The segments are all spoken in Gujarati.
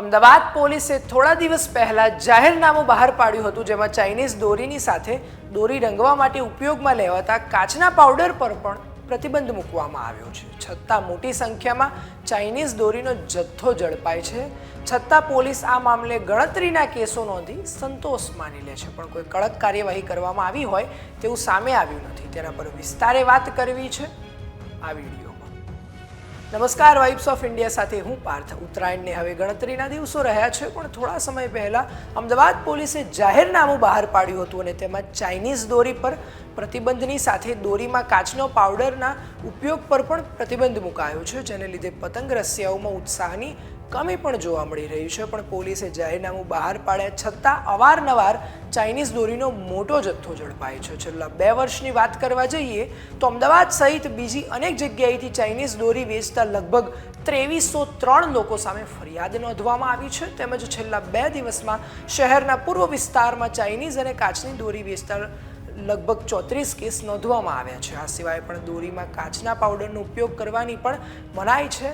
અમદાવાદ પોલીસે થોડા દિવસ પહેલા જાહેરનામું બહાર પાડ્યું હતું, જેમાં ચાઇનીઝ દોરીની સાથે દોરી રંગવા માટે ઉપયોગમાં લેવાતા કાચના પાવડર પર પણ પ્રતિબંધ મૂકવામાં આવ્યો છે. છતાં મોટી સંખ્યામાં ચાઇનીઝ દોરીનો જથ્થો ઝડપાય છે. છતાં પોલીસ આ મામલે ગણતરીના કેસો નોંધી સંતોષ માની લે છે. પણ કોઈ કડક કાર્યવાહી કરવામાં આવી હોય તેવું સામે આવ્યું નથી. તેના પર વિસ્તારે વાત કરવી છે. આ વિડીયોમાં નમસ્કાર વાઇબ્સ ઓફ ઇન્ડિયા સાથે હું પાર્થ. ઉત્તરાયણને હવે ગણતરીના દિવસો રહ્યા છે, પણ થોડા સમય પહેલાં અમદાવાદ પોલીસે જાહેરનામું બહાર પાડ્યું હતું અને તેમાં ચાઇનીઝ દોરી પર પ્રતિબંધની સાથે દોરીમાં કાચનો પાવડરના ઉપયોગ પર પણ પ્રતિબંધ મુકાયો છે, જેને લીધે પતંગ રસિયાઓમાં ઉત્સાહની કમી પણ જોવા મળી રહી છે, પણ પોલીસે જાહેરનામું બહાર પાડ્યા છતાં અવારનવાર ચાઇનીઝ દોરીનો મોટો જથ્થો ઝડપાય છે. છેલ્લા બે વર્ષની વાત કરવા જઈએ તો અમદાવાદ સહિત બીજી અનેક જગ્યાએથી ચાઇનીઝ દોરી વેચતા લગભગ ત્રેવીસો ત્રણ લોકો સામે ફરિયાદ નોંધવામાં આવી છે. તેમજ છેલ્લા બે દિવસમાં શહેરના પૂર્વ વિસ્તારમાં ચાઇનીઝ અને કાચની દોરી વેચતા લગભગ ચોત્રીસ કેસ નોંધવામાં આવ્યા છે. આ સિવાય પણ દોરીમાં કાચના પાવડરનો ઉપયોગ કરવાની પણ મનાઈ છે.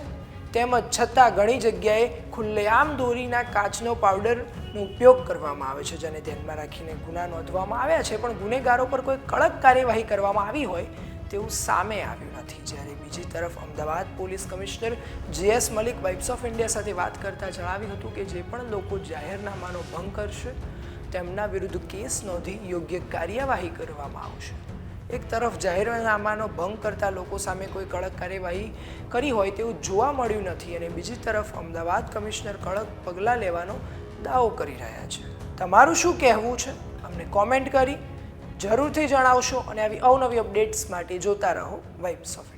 તેમજ છતાં ઘણી જગ્યાએ ખુલ્લેઆમ દોરીના કાચનો પાવડરનો ઉપયોગ કરવામાં આવે છે, જેને ધ્યાનમાં રાખીને ગુના નોંધવામાં આવ્યા છે. પણ ગુનેગારો પર કોઈ કડક કાર્યવાહી કરવામાં આવી હોય તેવું સામે આવ્યું નથી. જ્યારે બીજી તરફ Ahmedabad police commissioner GS Malik vibes of India સાથે વાત કરતાં જણાવ્યું હતું કે જે પણ લોકો જાહેરનામાનો ભંગ કરશે, તેમના વિરુદ્ધ કેસ નોંધી યોગ્ય કાર્યવાહી કરવામાં આવશે. એક તરફ જાહેરનામાનો ભંગ કરતા લોકો સામે કોઈ કડક કાર્યવાહી કરી હોય તેવું જોવા મળ્યું નથી અને બીજી તરફ અમદાવાદ કમિશનર કડક પગલાં લેવાનો દાવો કરી રહ્યા છે. તમારું શું કહેવું છે? અમને કોમેન્ટ કરી જરૂરથી જણાવશો અને આવી અવનવી અપડેટ્સ માટે જોતા રહો વાઇબ્સ ઓફ